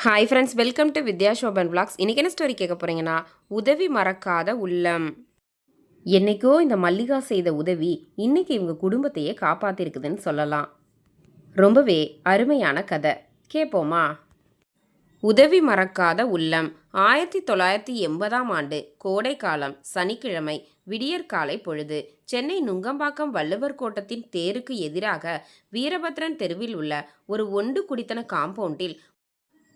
Hi friends welcome to Vidya Shoban vlogs இன்னைக்கு என்ன story கேட்க போகிறீங்கன்னா உதவி மறக்காத உள்ளம். என்னைக்கோ இந்த மல்லிகா செய்த உதவி இன்றைக்கி இவங்க குடும்பத்தையே காப்பாற்றிருக்குதுன்னு சொல்லலாம். ரொம்பவே அருமையான கதை. கேட்போமா உதவி மறக்காத உள்ளம். ஆயிரத்தி தொள்ளாயிரத்தி எண்பதாம் ஆண்டு கோடைக்காலம் சனிக்கிழமை விடியற்காலை பொழுது சென்னை நுங்கம்பாக்கம் வள்ளுவர் கோட்டத்தின் தேருக்கு எதிராக வீரபத்ரன் தெருவில் உள்ள ஒரு ஒண்டு குடித்தன காம்பவுண்டில்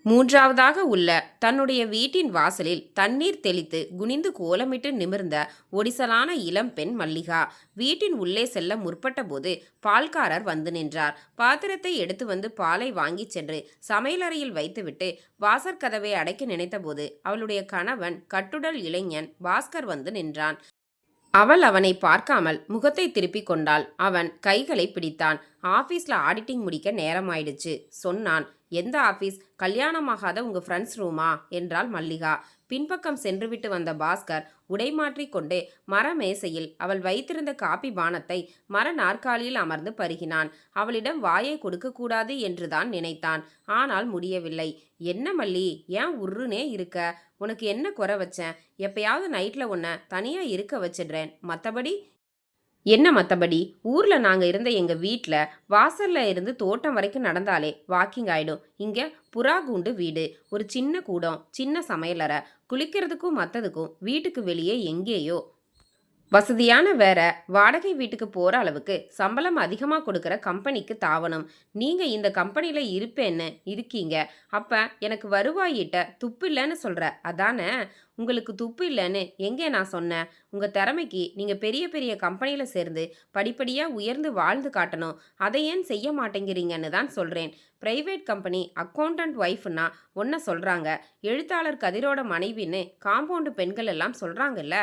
மூன்றாவதாக உள்ள தன்னுடைய வீட்டின் வாசலில் தண்ணீர் தெளித்து குனிந்து கோலமிட்டு நிமிர்ந்த ஒடிசலான இளம் பெண் மல்லிகா வீட்டின் உள்ளே செல்ல முற்பட்டபோது பால்காரர் வந்து நின்றார். பாத்திரத்தை எடுத்து வந்து பாலை வாங்கிச் சென்று சமையலறையில் வைத்துவிட்டு வாசற்கதவை அடைக்க நினைத்தபோது அவளுடைய கணவன் கட்டுடல் இளைஞன் பாஸ்கர் வந்து நின்றான். அவள் அவனை பார்க்காமல் முகத்தை திருப்பி கொண்டாள். அவன் கைகளை பிடித்தான். ஆபீஸ்ல ஆடிட்டிங் முடிக்க நேரமாயிடுச்சு. சொன்னான் எந்த ஆஃபீஸ் கல்யாணமாகாத உங்க ஃப்ரெண்ட்ஸ் ரூமா என்றாள் மல்லிகா. பின்பக்கம் சென்றுவிட்டு வந்த பாஸ்கர் உடை மாற்றிக் மர மேசையில் அவள் வைத்திருந்த காப்பி பானத்தை மர நாற்காலியில் அமர்ந்து பருகினான். அவளிடம் வாயை கொடுக்கக்கூடாது என்றுதான் நினைத்தான். ஆனால் முடியவில்லை. என்ன மல்லி? ஏன் உருனே இருக்க? உனக்கு என்ன குறை வச்சேன் எப்பயாவது நைட்டில் உன்னை தனியாக இருக்க வச்சிடுறேன். மற்றபடி என்ன மற்றபடி ஊரில் நாங்கள் இருந்த எங்கள் வீட்டில் வாசலில் இருந்து தோட்டம் வரைக்கும் நடந்தாலே வாக்கிங் ஆகிடும் இங்கே புறா கூண்டு வீடு ஒரு சின்ன கூடம் சின்ன சமையலறை குளிக்கிறதுக்கும் மற்றதுக்கும் வீட்டுக்கு வெளியே எங்கேயோ வசதியான வேற வாடகை வீட்டுக்கு போகிற அளவுக்கு சம்பளம் அதிகமாக கொடுக்குற கம்பெனிக்கு தாவணும். நீங்கள் இந்த கம்பெனியில் இருப்பேன்னு இருக்கீங்க. அப்போ எனக்கு வருவாயிட்ட துப்பு இல்லைன்னு சொல்கிற அதானே? உங்களுக்கு துப்பு இல்லைன்னு எங்கே நான் சொன்னேன் உங்கள் திறமைக்கு நீங்கள் பெரிய பெரிய கம்பெனியில் சேர்ந்து படிப்படியாக உயர்ந்து வாழ்ந்து காட்டணும். அதை ஏன் செய்ய மாட்டேங்கிறீங்கன்னு தான் சொல்கிறேன் ப்ரைவேட் கம்பெனி அக்கௌண்டன்ட் ஒய்ஃப்னா ஒன்றை சொல்கிறாங்க எழுத்தாளர் கதிரோட மனைவின்னு காம்பவுண்டு பெண்கள் எல்லாம் சொல்கிறாங்கல்ல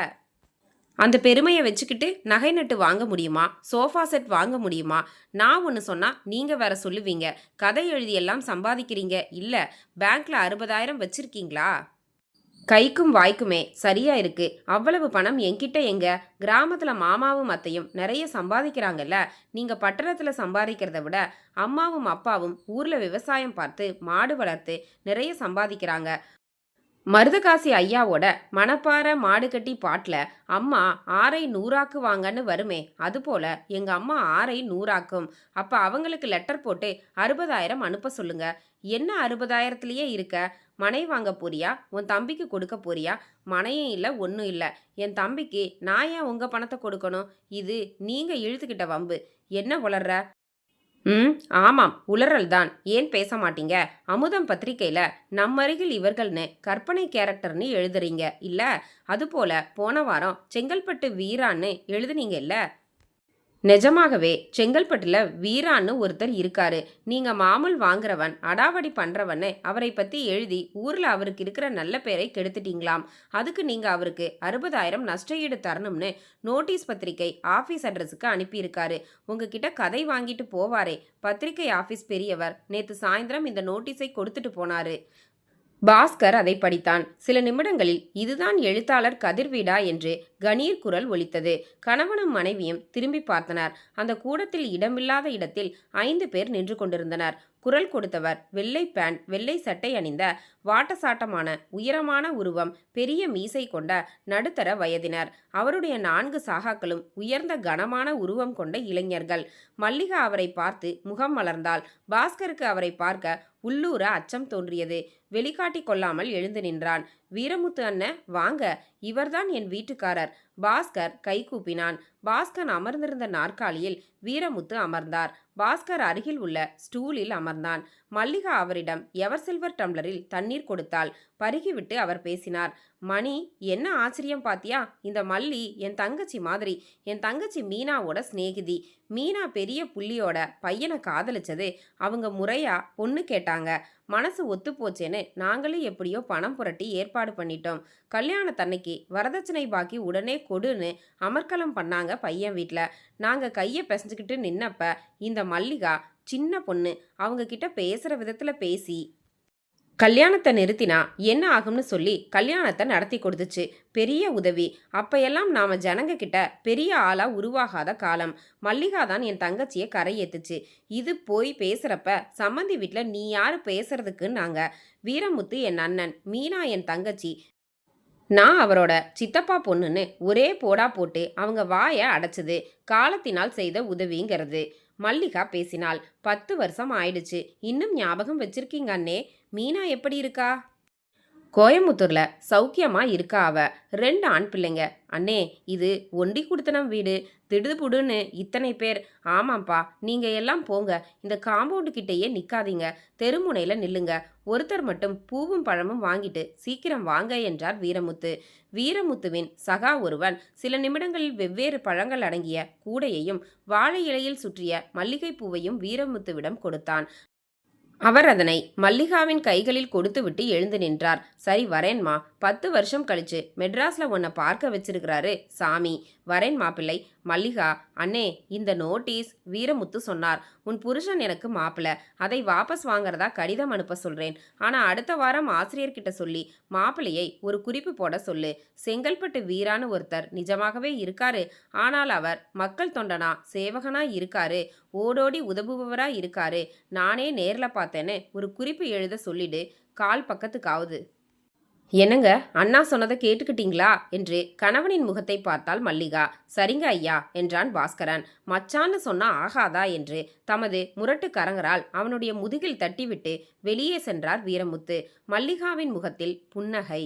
அந்த பெருமையை வச்சுக்கிட்டு நகை நட்டு வாங்க முடியுமா? சோஃபா செட் வாங்க முடியுமா? நான் ஒன்று சொன்னால் நீங்கள் வேற சொல்லுவீங்க. கதை எழுதி எல்லாம் சம்பாதிக்கிறீங்க. இல்லை பேங்க்ல அறுபதாயிரம் வச்சிருக்கீங்களா? கைக்கும் வாய்க்குமே சரியா இருக்கு. அவ்வளவு பணம் என்கிட்ட எங்க? கிராமத்துல மாமாவும் அத்தையும் நிறைய சம்பாதிக்கிறாங்கல்ல. நீங்க பட்டணத்துல சம்பாதிக்கிறத விட அம்மாவும் அப்பாவும் ஊர்ல விவசாயம் பார்த்து மாடு வளர்த்து நிறைய சம்பாதிக்கிறாங்க. மருதகாசி ஐயாவோட மணப்பாறை மாடு கட்டி பாட்டில் அம்மா ஆரை நூறாக்குவாங்கன்னு வருமே அதுபோல் எங்கள் அம்மா ஆரை நூறாக்கும். அப்போ அவங்களுக்கு லெட்டர் போட்டு அறுபதாயிரம் அனுப்ப சொல்லுங்க. என்ன அறுபதாயிரத்துலேயே இருக்க? மனை வாங்க போறியா? உன் தம்பிக்கு கொடுக்க போறியா? மனையும் இல்லை ஒன்றும் இல்லை. என் தம்பிக்கு நான் ஏன் உங்கள் பணத்தை கொடுக்கணும்? இது நீங்கள் இழுத்துக்கிட்ட வம்பு. என்ன உளர்ற? ம் ஆமாம் உளறல் தான். ஏன் பேச மாட்டீங்க? அமுதம் பத்திரிகையில் நம்ம அருகில் இவர்கள்னு கற்பனை கேரக்டர்னு எழுதுறீங்க. இல்லை அதுபோல போன வாரம் செங்கல்பட்டு வீரான்னு எழுதுனீங்க இல்லை? நிஜமாகவே செங்கல்பட்டில் வீரான்னு ஒருத்தர் இருக்காரு. நீங்கள் மாமூல் வாங்குறவன் அடாவடி பண்றவன்னு அவரை பற்றி எழுதி ஊரில் அவருக்கு இருக்கிற நல்ல பேரை கெடுத்துட்டீங்களாம். அதுக்கு நீங்கள் அவருக்கு அறுபதாயிரம் நஷ்டஈடு தரணும்னு நோட்டீஸ் பத்திரிக்கை ஆஃபீஸ் அட்ரஸுக்கு அனுப்பியிருக்காரு. உங்ககிட்ட கதை வாங்கிட்டு போவாரே. பத்திரிக்கை ஆஃபீஸ் பெரியவர் நேற்று சாயந்தரம் இந்த நோட்டீஸை கொடுத்துட்டு போனாரு. பாஸ்கர் அதை படித்தான். சில நிமிடங்களில் இதுதான் எழுத்தாளர் கதிர்வீடா என்று கணீர் குரல் ஒலித்தது. கணவனும் மனைவியும் திரும்பி பார்த்தனர். அந்த கூடத்தில் இடமில்லாத இடத்தில் ஐந்து பேர் நின்று கொண்டிருந்தனர். குரல் கொடுத்தவர். வெள்ளை பேண்ட் வெள்ளை சட்டை அணிந்த வாட்டசாட்டமான உயரமான உருவம் பெரிய மீசை கொண்ட நடுத்தர வயதினர். அவருடைய நான்கு சாகாக்களும் உயர்ந்த கனமான உருவம் கொண்ட இளைஞர்கள். மல்லிகா அவரை பார்த்து முகம் மலர்ந்தால் பாஸ்கருக்கு அவரை பார்க்க உள்ளூர அச்சம் தோன்றியது. வெளிக்காட்டி கொள்ளாமல் எழுந்து நின்றான். வீரமுத்து அண்ணன் வாங்க. இவர்தான் என் வீட்டுக்காரர். பாஸ்கர் கை கூப்பினான். பாஸ்கர் அமர்ந்திருந்த நாற்காலியில் வீரமுத்து அமர்ந்தார். பாஸ்கர் அருகில் உள்ள ஸ்டூலில் அமர்ந்தான். மல்லிகா அவரிடம் எவர் சில்வர் டம்ளரில் தண்ணீர் கொடுத்தால்? பருகிவிட்டு அவர் பேசினார். மணி என்ன ஆச்சரியம் பாத்தியா? இந்த மல்லி என் தங்கச்சி மாதிரி. என் தங்கச்சி மீனாவோட சிநேகிதி. மீனா பெரிய புள்ளியோட பையனை காதலிச்சது. அவங்க முறையா பொண்ணு கேட்டாங்க. மனசு ஒத்து போச்சேன்னு நாங்களும் எப்படியோ பணம் புரட்டி ஏற்பாடு பண்ணிட்டோம். கல்யாணத்தன்னைக்கு வரதட்சணை பாக்கி உடனே கொடுன்னு அமர்க்கலம் பண்ணாங்க பையன் வீட்டில் நாங்கள் கையை பிசைஞ்சுக்கிட்டு நின்னப்ப இந்த மல்லிகா சின்ன பொண்ணு. அவங்க கிட்ட பேசுகிற விதத்தில் பேசி கல்யாணத்தை நிறுத்தினா என்ன ஆகும்னு சொல்லி கல்யாணத்தை நடத்தி கொடுத்துச்சு. பெரிய உதவி. அப்பையெல்லாம் நாம ஜனங்க கிட்ட பெரிய ஆளா உருவாகாத காலம். மல்லிகா தான் என் தங்கச்சியை கரையேத்துச்சு. இது போய் பேசுறப்ப சம்மந்தி வீட்டில் நீ யாரு நாங்கள் வீரமுத்து என் அண்ணன் மீனா என் தங்கச்சி. நான் அவரோட சித்தப்பா பொண்ணுன்னு ஒரே போடா போட்டு அவங்க வாயை அடைச்சது. காலத்தினால் செய்த உதவிங்கிறது. மல்லிகா பேசினாள். பத்து வருஷம் ஆயிடுச்சு. இன்னும் ஞாபகம் வச்சிருக்கீங்க அண்ணே. மீனா எப்படி இருக்கா? கோயம்புத்தூரில் சௌக்கியமாக இருக்கா அவ? ரெண்டு ஆண் பிள்ளைங்க. அண்ணே இது ஒண்டி கொடுத்தனம் வீடு. திடுபுடுன்னு இத்தனை பேர். ஆமாம்ப்பா நீங்கள் எல்லாம் போங்க. இந்த காம்பவுண்டு கிட்டேயே நிற்காதீங்க தெருமுனையில் நில்லுங்க. ஒருத்தர் மட்டும் பூவும் பழமும் வாங்கிட்டு சீக்கிரம் வாங்க என்றார் வீரமுத்து. வீரமுத்துவின் சகா ஒருவன் சில நிமிடங்களில் வெவ்வேறு பழங்கள் அடங்கிய கூடையையும் வாழை இலையில் சுற்றிய மல்லிகை பூவையும் வீரமுத்துவிடம் கொடுத்தான். அவர் அதனை மல்லிகாவின் கைகளில் கொடுத்துவிட்டு எழுந்து நின்றார். சரி வரேன்மா. பத்து வருஷம் கழிச்சு மெட்ராஸ்ல உன்னை பார்க்க வச்சிருக்கிறாரு சாமி. வரேன் மாப்பிள்ளை. மல்லிகா அண்ணே இந்த நோட்டீஸ் வீரமுத்து சொன்னார். உன் புருஷன் எனக்கு மாப்பிள்ளை அதை வாபஸ் வாங்குறதா கடிதம் அனுப்ப சொல்றேன். ஆனா அடுத்த வாரம் ஆசிரியர்கிட்ட சொல்லி மாப்பிள்ளையை ஒரு குறிப்பு போட சொல்லு. செங்கல்பட்டு வீரான்னு ஒருத்தர் நிஜமாகவே இருக்காரு. ஆனால் அவர் மக்கள் தொண்டனா சேவகனா இருக்காரு. ஓடோடி உதவுபவரா இருக்காரு. நானே நேர்ல பார்த்தேன்னு ஒரு குறிப்பு எழுத சொல்லிடு. கால் பக்கத்துக்காவது. என்னங்க அண்ணா சொன்னதை கேட்டுக்கிட்டீங்களா? என்று கணவனின் முகத்தை பார்த்தால் மல்லிகா. சரிங்க ஐயா என்றான் பாஸ்கரன். மச்சான்னு சொன்னா ஆகாதா? என்று தமது முரட்டு கரங்கரால் அவனுடைய முதுகில் தட்டிவிட்டு வெளியே சென்றார் வீரமுத்து. மல்லிகாவின் முகத்தில் புன்னகை.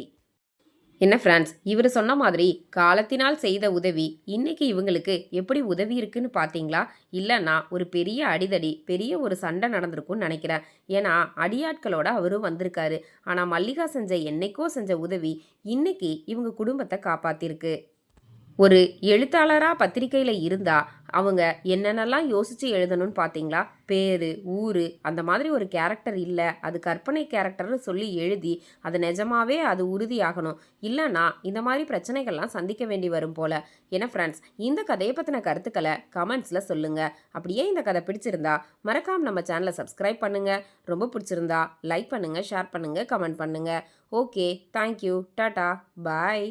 என்ன ஃப்ரான்ஸ்? இவர் சொன்ன மாதிரி காலத்தினால் செய்த உதவி இன்னைக்கு இவங்களுக்கு எப்படி உதவி இருக்குன்னு பார்த்தீங்களா? இல்லைன்னா ஒரு பெரிய அடிதடி பெரிய ஒரு சண்டை நடந்திருக்கும்னு நினைக்கிறேன். ஏன்னா அடியாட்களோட அவரும் வந்திருக்காரு. ஆனால் மல்லிகா செஞ்ச என்னைக்கோ செஞ்ச உதவி இன்னைக்கு இவங்க குடும்பத்தை காப்பாத்திருக்கு. ஒரு எழுத்தாளராக பத்திரிக்கையில் இருந்தால் அவங்க என்னென்னலாம் யோசித்து எழுதணும்னு பார்த்தீங்களா பேர் ஊர் அந்த மாதிரி ஒரு கேரக்டர் இல்லை. அது கற்பனை கேரக்டர்னு சொல்லி எழுதி அது நிஜமாவே அது உறுதியாகணும். இல்லைன்னா இந்த மாதிரி பிரச்சனைகள்லாம் சந்திக்க வேண்டி வரும் போல். ஏன்னா ஃப்ரெண்ட்ஸ் இந்த கதையை பற்றின கருத்துக்களை கமெண்ட்ஸில் சொல்லுங்கள் அப்படியே இந்த கதை பிடிச்சிருந்தா மறக்காம நம்ம சேனலை சப்ஸ்கிரைப் பண்ணுங்கள் ரொம்ப பிடிச்சிருந்தா லைக் பண்ணுங்கள் ஷேர் பண்ணுங்கள் கமெண்ட் பண்ணுங்கள் ஓகே தேங்க்யூ டாட்டா பாய்